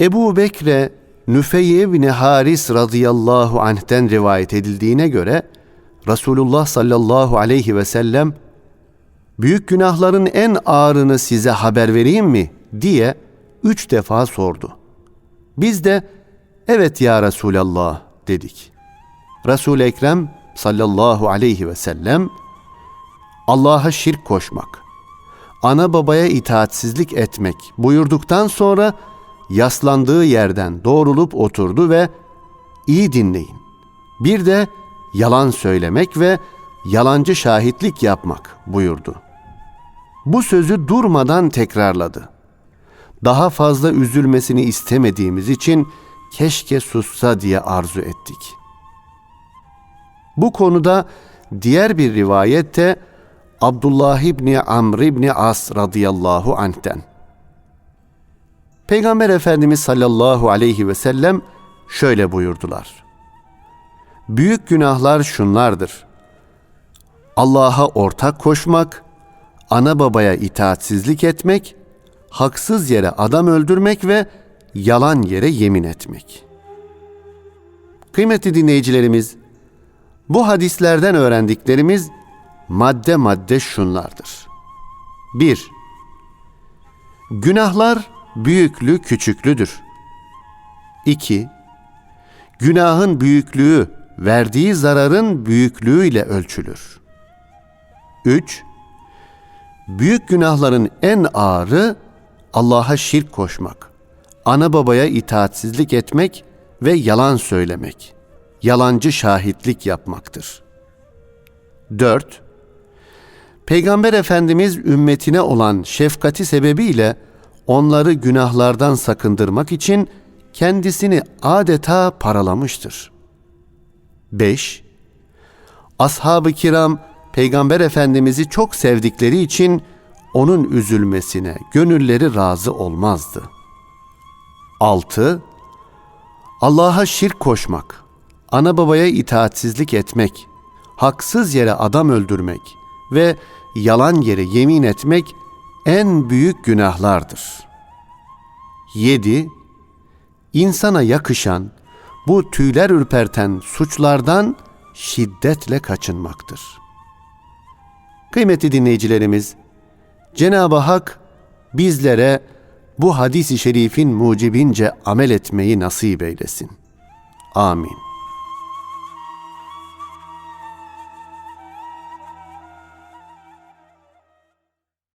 Ebu Bekre Nüfeyye bin Haris radıyallahu anh'ten rivayet edildiğine göre Resulullah sallallahu aleyhi ve sellem büyük günahların en ağırını size haber vereyim mi diye üç defa sordu. Biz de evet ya Resulallah dedik. Resul-i Ekrem sallallahu aleyhi ve sellem Allah'a şirk koşmak, ana babaya itaatsizlik etmek buyurduktan sonra yaslandığı yerden doğrulup oturdu ve iyi dinleyin. Bir de yalan söylemek ve yalancı şahitlik yapmak buyurdu. Bu sözü durmadan tekrarladı. Daha fazla üzülmesini istemediğimiz için keşke sussa diye arzu ettik. Bu konuda diğer bir rivayette Abdullah İbni Amr İbni As radıyallahu anh'ten. Peygamber Efendimiz sallallahu aleyhi ve sellem şöyle buyurdular. Büyük günahlar şunlardır. Allah'a ortak koşmak, ana babaya itaatsizlik etmek, haksız yere adam öldürmek ve yalan yere yemin etmek. Kıymetli dinleyicilerimiz, bu hadislerden öğrendiklerimiz madde madde şunlardır. 1. Günahlar büyüklü küçüklüdür. 2. Günahın büyüklüğü verdiği zararın büyüklüğüyle ölçülür. 3. Büyük günahların en ağırı Allah'a şirk koşmak, ana babaya itaatsizlik etmek ve yalan söylemek, yalancı şahitlik yapmaktır. 4. Peygamber Efendimiz ümmetine olan şefkati sebebiyle onları günahlardan sakındırmak için kendisini adeta paralamıştır. 5. Ashab-ı kiram Peygamber Efendimiz'i çok sevdikleri için onun üzülmesine gönülleri razı olmazdı. 6. Allah'a şirk koşmak, ana babaya itaatsizlik etmek, haksız yere adam öldürmek ve yalan yere yemin etmek en büyük günahlardır. 7. İnsana yakışan bu tüyler ürperten suçlardan şiddetle kaçınmaktır. Kıymetli dinleyicilerimiz, Cenab-ı Hak bizlere bu hadis-i şerifin mucibince amel etmeyi nasip eylesin. Amin.